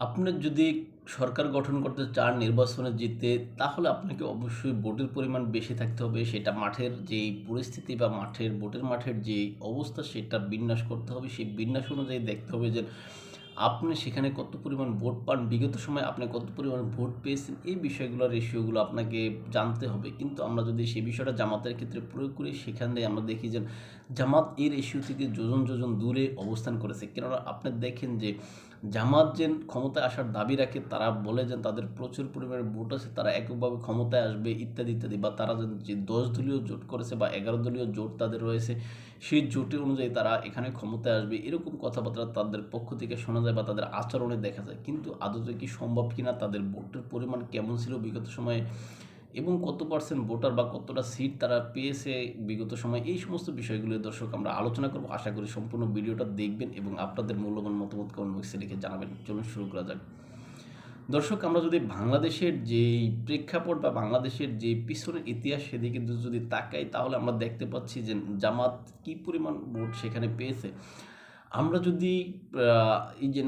আপনার যদি সরকার গঠন করতে চান, নির্বাচনে জিততে তাহলে আপনাকে অবশ্যই ভোটের পরিমাণ বেশি থাকতে হবে। সেটা মাঠের যেই পরিস্থিতি বা মাঠের, ভোটের মাঠের যেই অবস্থা, সেটা বিন্যাস করতে হবে। সেই বিন্যাস অনুযায়ী দেখতে হবে যে আপনি সেখানে কত পরিমাণ ভোট পান, বিগত সময় আপনি কত পরিমাণ ভোট পেয়েছেন, এই বিষয়গুলো রেশিওগুলো আপনাকে জানতে হবে। কিন্তু আমরা যদি সেই বিষয়টা জামাতের ক্ষেত্রে প্রয়োগ করি, সেখানে আমরা দেখি যে জামাত এই রেশিও থেকে যোজন যোজন দূরে অবস্থান করেছে। কেননা আপনি দেখেন যে জামাত যে ক্ষমতায় আসার দাবি রাখে, তারা বলে যে তাদের প্রচুর পরিমাণে ভোট আছে, তারা এককভাবে ক্ষমতায় আসবে, ইত্যাদি ইত্যাদি। বা তারা যে দশ দলীয় জোট করেছে বা এগারো দলীয় জোট তাদের রয়েছে, সেই জোটের অনুযায়ী তারা এখানে ক্ষমতায় আসবে। এরকম কথাবার্তা তাদের পক্ষ থেকে শোনা যায় বা তাদের আচরণে দেখা যায়। কিন্তু আদতে কি সম্ভব কিনা, তাদের ভোটের পরিমাণ কেমন ছিল, বিগত সময়ে এবং কত পার্সেন্ট ভোটার বা কতটা সিট তারা পেয়েছে বিগত সময়, এই সমস্ত বিষয়গুলো দর্শক আমরা আলোচনা করব। আশা করি সম্পূর্ণ ভিডিওটা দেখবেন এবং আপনাদের মূল্যবান মতামত কমেন্ট বক্সে লিখে জানাবেন। চলুন শুরু করা যাক। দর্শক, আমরা যদি বাংলাদেশের যেই প্রেক্ষাপট বা বাংলাদেশের যে পিছনের ইতিহাস সেদিকে যদি তাকাই, তাহলে আমরা দেখতে পাচ্ছি যে জামাত কি পরিমাণ ভোট সেখানে পেয়েছে। আমরা যদি এই যে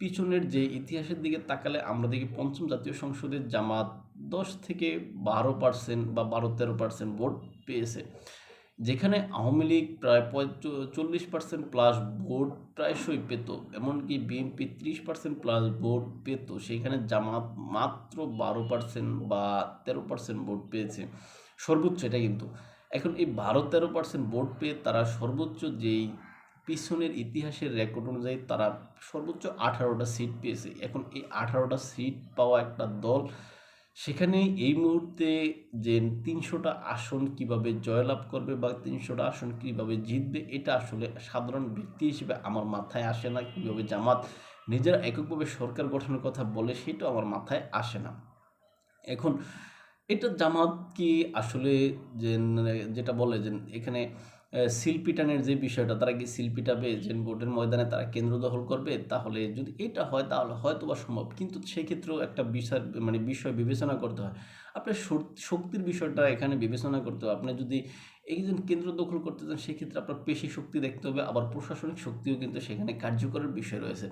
পিছনের যে ইতিহাসের দিকে তাকালে আমরা দেখি পঞ্চম জাতীয় সংসদের জামাত দশ থেকে বারো পার্সেন্ট বা বারো তেরো পার্সেন্ট ভোট পেয়েছে। যেখানে আওয়ামী লীগ প্রায় চল্লিশ পার্সেন্ট প্লাস ভোট প্রায়শই পেত, এমনকি বিএনপি ত্রিশ পার্সেন্ট প্লাস ভোট পেত, সেখানে জামাত মাত্র বারো পার্সেন্ট বা তেরো পার্সেন্ট ভোট পেয়েছে। সর্বোচ্চ এটা কিন্তু। এখন এই বারো, তেরো পার্সেন্ট ভোট পেয়ে তারা সর্বোচ্চ যেই পিছনের ইতিহাসের রেকর্ড অনুযায়ী তারা সর্বোচ্চ আঠারোটা সিট পেয়েছে। এখন এই আঠারোটা সিট পাওয়া একটা দল সেখানে এই মুহূর্তে যে তিনশোটা আসন কীভাবে জয়লাভ করবে বা তিনশোটা আসন কীভাবে জিতবে, এটা আসলে সাধারণ ব্যক্তি হিসেবে আমার মাথায় আসে না। কীভাবে জামাত নিজেরা এককভাবে সরকার গঠনের কথা বলে, সেটাও আমার মাথায় আসে না। এখন এটা জামাত কি আসলে যে যেটা বলে যে এখানে শিল্পীটানের যে বিষয়টা, তারা কি শিল্পীটাবে যে ভোটের ময়দানে তারা কেন্দ্র দখল করবে? তাহলে যদি এটা হয়, তাহলে হয়তো বা সম্ভব। কিন্তু সেক্ষেত্রেও একটা বিষয় মানে বিষয় বিবেচনা করতে হয়। আপনার শক্তির বিষয়টা এখানে বিবেচনা করতে হবে। আপনি যদি একজন কেন্দ্র দখল করতে চান, সেক্ষেত্রে আপনার পেশি শক্তি দেখতে হবে। আবার প্রশাসনিক শক্তিও কিন্তু সেখানে কার্যকরের বিষয় রয়েছে।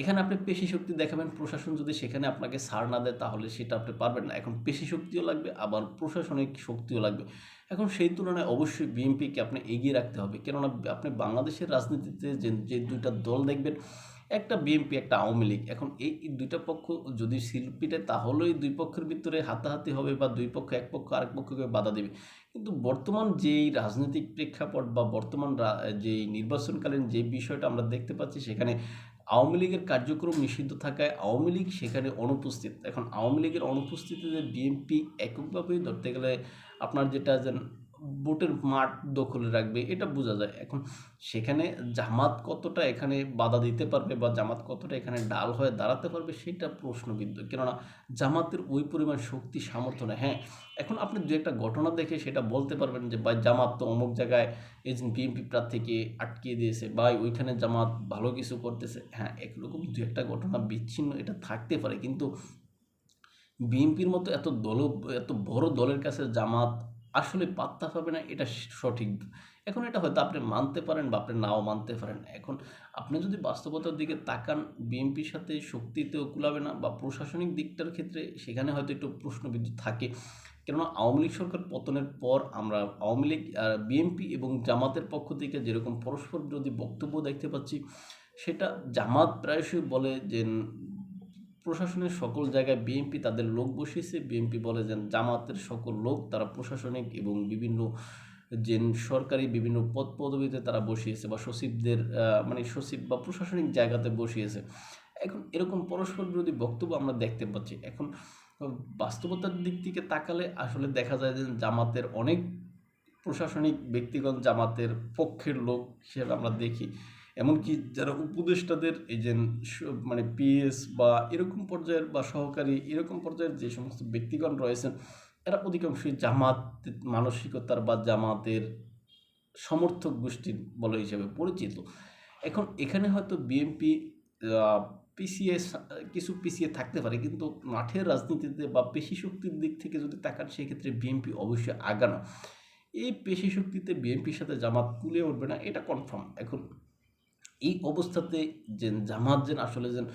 এখানে আপনি পেশি শক্তি দেখাবেন, প্রশাসন যদি সেখানে আপনাকে সার না দেয়, তাহলে সেটা আপনি পারবেন না। এখন পেশি শক্তিও লাগবে, আবার প্রশাসনিক শক্তিও লাগবে। এখন সেই তুলনায় অবশ্যই বিএনপিকে আপনি এগিয়ে রাখতে হবে। কেননা আপনি বাংলাদেশের রাজনীতিতে যে যে দুইটা দল দেখবেন, একটা বিএনপি, একটা আওয়ামী লীগ। এখন এই দুইটা পক্ষ যদি শিল্পীটা তাহলেই দুই পক্ষের ভিতরে হাতাহাতি হবে বা দুই পক্ষ এক পক্ষ আরেক পক্ষকে বাধা দেবে। কিন্তু বর্তমান যেই রাজনৈতিক প্রেক্ষাপট বা বর্তমান যেই নির্বাচনকালীন যে বিষয়টা আমরা দেখতে পাচ্ছি, সেখানে আওয়ামী লীগের কার্যক্রম নিষিদ্ধ থাকায় আওয়ামী লীগ সেখানে অনুপস্থিত। এখন আওয়ামী লীগের অনুপস্থিতিতে বিএনপি এককভাবেই ধরতে গেলে আপনার যেটা যেন ভোটের মাঠ দখলে রাখবে, এটা বোঝা যায়। এখন সেখানে জামাত কতটা এখানে বাধা দিতে পারবে বা জামাত কতটা এখানে ডাল হয়ে দাঁড়াতে পারবে সেটা প্রশ্নবিদ্ধ কেননা জামাতের ওই পরিমাণ শক্তি, সামর্থ্য নেই। হ্যাঁ এখন আপনি দু একটা ঘটনা দেখে সেটা বলতে পারবেন যে, ভাই, জামাত তো অমুক জায়গায় এই বিএনপি প্রার্থীকে আটকিয়ে দিয়েছে। বা ওইখানে জামাত ভালো কিছু করতেছে। হ্যাঁ একরকম দু একটা ঘটনা বিচ্ছিন্ন এটা থাকতে পারে। কিন্তু বিএনপির মতো এত দল, এত বড় দলের কাছে জামাত আসলে পাত্তা পাবে না, এটা সঠিক। এখন এটা হয়তো আপনি মানতে পারেন বা আপনি নাও মানতে পারেন। এখন আপনি যদি বাস্তবতার দিকে তাকান, বিএনপির সাথে শক্তিতেও কুলাবে না বা প্রশাসনিক দিকটার ক্ষেত্রে সেখানে হয়তো একটু প্রশ্নবিদ্ধ থাকে। কেননা আওয়ামী লীগ সরকার পতনের পর আমরা আওয়ামী লীগ বিএনপি এবং জামাতের পক্ষ থেকে যেরকম পরস্পর বিরোধী বক্তব্য দেখতে পাচ্ছি, সেটা জামাত প্রায়শই বলে যে প্রশাসনের সকল জায়গায় বিএনপি তাদের লোক বসিয়েছে। বিএনপি বলে যে জামাতের সকল লোক তারা প্রশাসনিক এবং বিভিন্ন যে সরকারি বিভিন্ন পদ পদবিতে তারা বসিয়েছে বা সচিবদের মানে সচিব বা প্রশাসনিক জায়গাতে বসিয়েছে। এখন এরকম পরস্পর বিরোধী বক্তব্য আমরা দেখতে পাচ্ছি। এখন বাস্তবতার দিক থেকে তাকালে আসলে দেখা যায় যে জামাতের অনেক প্রশাসনিক ব্যক্তিগত জামাতের পক্ষের লোক হিসেবে আমরা দেখি। এমনকি যারা উপদেষ্টাদের এই যে মানে পিএস বা এরকম পর্যায়ের বা সহকারী এরকম পর্যায়ের যে সমস্ত ব্যক্তিগণ রয়েছেন, এরা অধিকাংশই জামাত মানসিকতার বা জামাতের সমর্থক গোষ্ঠীর বলা হিসেবে পরিচিত। এখন এখানে হয়তো বিএনপি পিছিয়ে কিছু পিছিয়ে থাকতে পারে, কিন্তু মাঠের রাজনীতিতে বা পেশি শক্তির দিক থেকে যদি তাকান, সেক্ষেত্রে বিএনপি অবশ্যই আগানো। এই পেশি শক্তিতে বিএনপির সাথে জামাত কুলে উঠবে না, এটা কনফার্ম এখন এই অবস্থাতে যে জামাত যেন আসলে যেন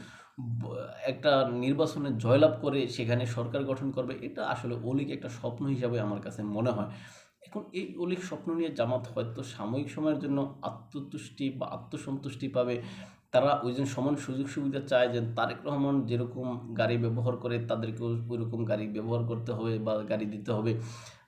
একটা নির্বাচনে জয়লাভ করে সেখানে সরকার গঠন করবে, এটা আসলে অলিক একটা স্বপ্ন হিসাবে আমার কাছে মনে হয়। এখন এই অলিক স্বপ্ন নিয়ে জামাত হয়তো সাময়িক সময়ের জন্য আত্মতুষ্টি বা আত্মসন্তুষ্টি পাবে। তারা ওই জন্য সমান সুযোগ সুবিধা চায় যে তারেক রহমান যেরকম গাড়ি ব্যবহার করে তাদেরকেও ওইরকম গাড়ি ব্যবহার করতে হবে বা গাড়ি দিতে হবে।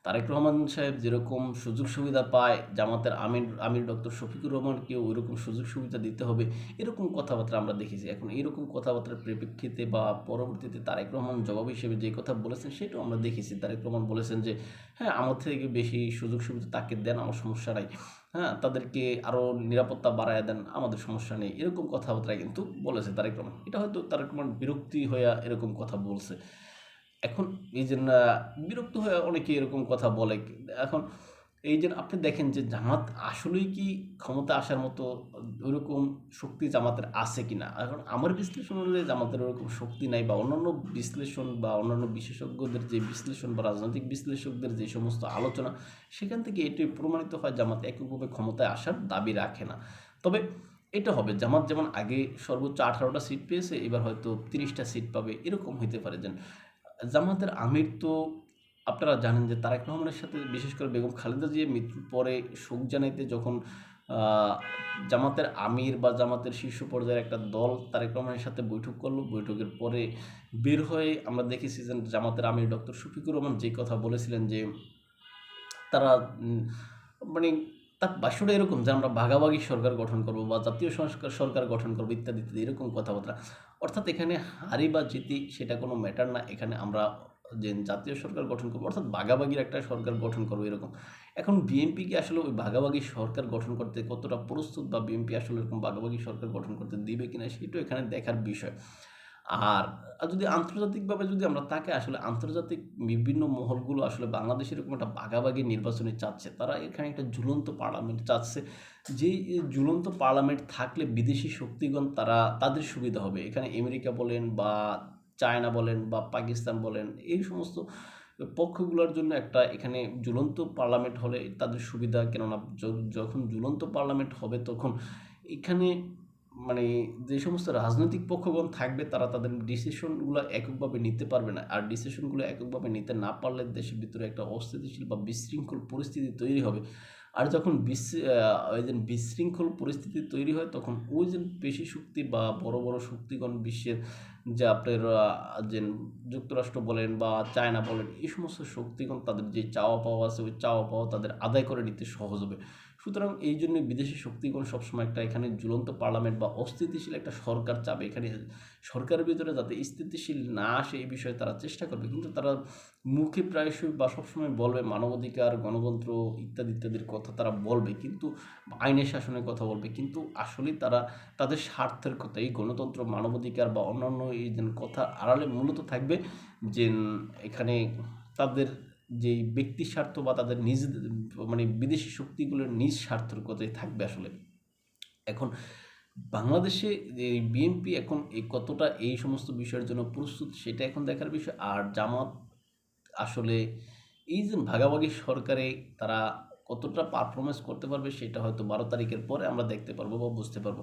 তারেক রহমান সাহেব যেরকম সুযোগ সুবিধা পায়, জামাতের আমির আমির ডক্টর শফিকুর রহমানকেও ওইরকম সুযোগ সুবিধা দিতে হবে, এরকম কথাবার্তা আমরা দেখেছি। এখন এরকম কথাবার্তার পরিপ্রেক্ষিতে বা পরবর্তীতে তারেক রহমান জবাব হিসেবে যে কথা বলেছেন সেটাও আমরা দেখেছি। তারেক রহমান বলেছেন যে হ্যাঁ আমার থেকে বেশি সুযোগ সুবিধা তাকে দেন, আমার সমস্যা নাই। হ্যাঁ তাদেরকে আরও নিরাপত্তা বাড়ায় দেন, আমাদের সমস্যা নেই। এরকম কথাবার্তা কিন্তু বলেছে তারেক রহমান। এটা হয়তো তারেক রহমান বিরক্তি হয়ে এরকম কথা বলছে। এখন এই যে বিরক্ত হয়ে অনেকে এরকম কথা বলে। এখন এই যে আপনি দেখেন যে জামাত আসলেই কি ক্ষমতা আসার মতো ওইরকম শক্তি জামাতের আছে কি না এখন আমার বিশ্লেষণ অনুযায়ী জামাতের ওরকম শক্তি নাই বা অন্যান্য বিশ্লেষণ বা অন্যান্য বিশেষজ্ঞদের যে বিশ্লেষণ বা রাজনৈতিক বিশ্লেষকদের যে সমস্ত আলোচনা, সেখান থেকে এটি প্রমাণিত হয় জামাত এককভাবে ক্ষমতায় আসার দাবি রাখে না। তবে এটা হবে, জামাত যেমন আগে সর্বোচ্চ আঠারোটা সিট পেয়েছে, এবার হয়তো তিরিশটা সিট পাবে, এরকম হইতে পারে যেন। জামাতের আমির তো আপনারা জানেন যে তারেক রহমানের সাথে বিশেষ করে বেগম খালেদা জিয়া মৃত্যুর পরে শোক জানাইতে যখন জামাতের আমির বা জামাতের শীর্ষ পর্যায়ের একটা দল তারেক রহমানের সাথে বৈঠক করল। বৈঠকের পরে বের হয়ে আমরা দেখেছি যে জামাতের আমির ডক্টর শফিকুর রহমান যে কথা বলেছিলেন যে তারা মানে তার বাস্যটা এরকম যে আমরা ভাগাভাগি সরকার গঠন করব বা জাতীয় সংস্কার সরকার গঠন করব ইত্যাদি ইত্যাদি, এরকম কথাবার্তা। অর্থাৎ এখানে হারি বা জিতি সেটা কোনো ম্যাটার না, এখানে আমরা যে জাতীয় সরকার গঠন করব, অর্থাৎ ভাগাভাগির একটা সরকার গঠন করব এরকম। এখন বিএনপি কি আসলে ওই ভাগাভাগি সরকার গঠন করতে কতটা প্রস্তুত বা বিএনপি আসলে এরকম ভাগাভাগি সরকার গঠন করতে দিবে কিনা সেটাও এখানে দেখার বিষয়। আর যদি আন্তর্জাতিকভাবে যদি আমরা তাকে আসলে আন্তর্জাতিক বিভিন্ন মহলগুলো আসলে বাংলাদেশের এরকম একটা ভাগাভাগি নির্বাচনে চাচ্ছে, তারা এখানে একটা ঝুলন্ত পার্লামেন্ট চাচ্ছে। যে ঝুলন্ত পার্লামেন্ট থাকলে বিদেশি শক্তিগণ তারা, তাদের সুবিধা হবে। এখানে আমেরিকা বলেন বা চায়না বলেন বা পাকিস্তান বলেন, এই সমস্ত পক্ষগুলোর জন্য একটা এখানে ঝুলন্ত পার্লামেন্ট হলে তাদের সুবিধা। কেননা যখন ঝুলন্ত পার্লামেন্ট হবে তখন এখানে মানে যে সমস্ত রাজনৈতিক পক্ষগণ থাকবে, তারা তাদের ডিসিশনগুলো এককভাবে নিতে পারবে না। আর ডিসিশনগুলো এককভাবে নিতে না পারলে দেশের ভিতরে একটা অস্থিতিশীল বা বিশৃঙ্খল পরিস্থিতি তৈরি হবে। আর যখন ওই যে বিশৃঙ্খল পরিস্থিতি তৈরি হয়, তখন ওই যে পেশি শক্তি বা বড় বড় শক্তিগণ বিশ্বের যে আপনার যে যুক্তরাষ্ট্র বলেন বা চায়না বলেন, এই সমস্ত শক্তিগণ তাদের যে চাওয়া পাওয়া আছে, ওই চাওয়া পাওয়া তাদের আদায় করে নিতে সহজ হবে। সুতরাং এই জন্য বিদেশি শক্তিগণ সবসময় একটা এখানে ঝুলন্ত পার্লামেন্ট বা অস্থিতিশীল একটা সরকার চাবে এখানে, সরকারের ভিতরে যাতে স্থিতিশীল না আসে এই বিষয়ে তারা চেষ্টা করবে। কিন্তু তারা মুখে প্রায়শই বা সবসময় বলবে মানবাধিকার, গণতন্ত্র ইত্যাদি ইত্যাদির কথা তারা বলবে, কিন্তু আইনের শাসনের কথা বলবে। কিন্তু আসলেই তারা তাদের স্বার্থের কথা, এই গণতন্ত্র, মানবাধিকার বা অন্যান্য এই যে কথা আড়ালে মূলত থাকবে যে এখানে তাদের যে ব্যক্তি স্বার্থ বা তাদের নিজেদের মানে বিদেশি শক্তিগুলোর নিজ স্বার্থের কথাই থাকবে আসলে। এখন বাংলাদেশে বিএনপি এখন এই কতটা এই সমস্ত বিষয়ের জন্য প্রস্তুত সেটা এখন দেখার বিষয়। আর জামাত আসলে এই যে ভাগাভাগি সরকারে তারা কতটা পারফরমেন্স করতে পারবে সেটা হয়তো বারো তারিখের পরে আমরা দেখতে পারব বা বুঝতে পারব।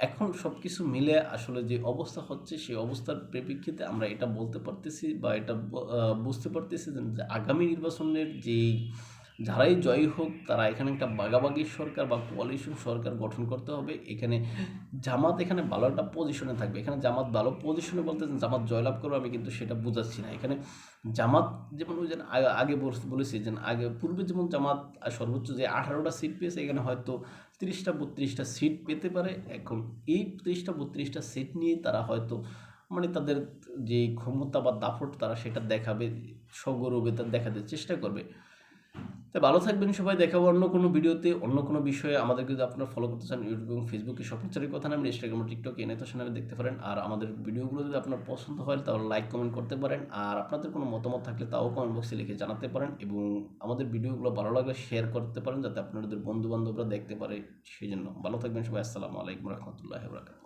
এখন সব কিছু মিলে আসলে যে অবস্থা হচ্ছে, সেই অবস্থার প্রেক্ষিতে আমরা এটা বলতে পারতেছি বা এটা বুঝতে পারতেছি যে আগামী নির্বাচনের যেই যারাই জয়ী হোক, তারা এখানে একটা বাগাবাগি সরকার বা কোয়ালিশন সরকার গঠন করতে হবে। এখানে জামাত এখানে ভালো একটা পজিশনে থাকবে। এখানে জামাত ভালো পজিশনে বলতে জামাত জয়লাভ করবে আমি কিন্তু সেটা বোঝাচ্ছি না। এখানে জামাত যেমন ওই যে আগে- বলেছি যে আগে পূর্বে যেমন জামাত সর্বোচ্চ যে আঠারোটা সিট পেয়েছে, এখানে হয়তো তিরিশটা, বত্রিশটা সিট পেতে পারে। এখন এই তিরিশটা, বত্রিশটা সিট নিয়ে তারা হয়তো মানে তাদের যে ক্ষমতা বা দাপট তারা সেটা দেখাবে, সগৌরবে তার দেখাতে চেষ্টা করবে। তাই ভালো থাকবেন সবাই দেখাবো অন্য কোনো ভিডিওতে, অন্য কোনো বিষয়ে। আমাদেরকে যদি আপনারা ফলো করতে চান ইউটিউব এবং ফেসবুকে স্বপ্নচারীর কথা নামে ইনস্টাগ্রাম টিকটক এনে তো নামে দেখতে পারেন। আর আমাদের ভিডিওগুলো যদি আপনার পছন্দ হয়, তাহলে লাইক কমেন্ট করতে পারেন। আর আপনাদের কোনো মতামত থাকলে তাও কমেন্ট বক্সে লিখে জানাতে পারেন এবং আমাদের ভিডিওগুলো ভালো লাগলে শেয়ার করতে পারেন, যাতে আপনাদের বন্ধু বান্ধবরা দেখতে পারে। সেই জন্য ভালো থাকবেন সবাই, আসসালামু আলাইকুম রহমতুল্লাহ বরাকাতুহ।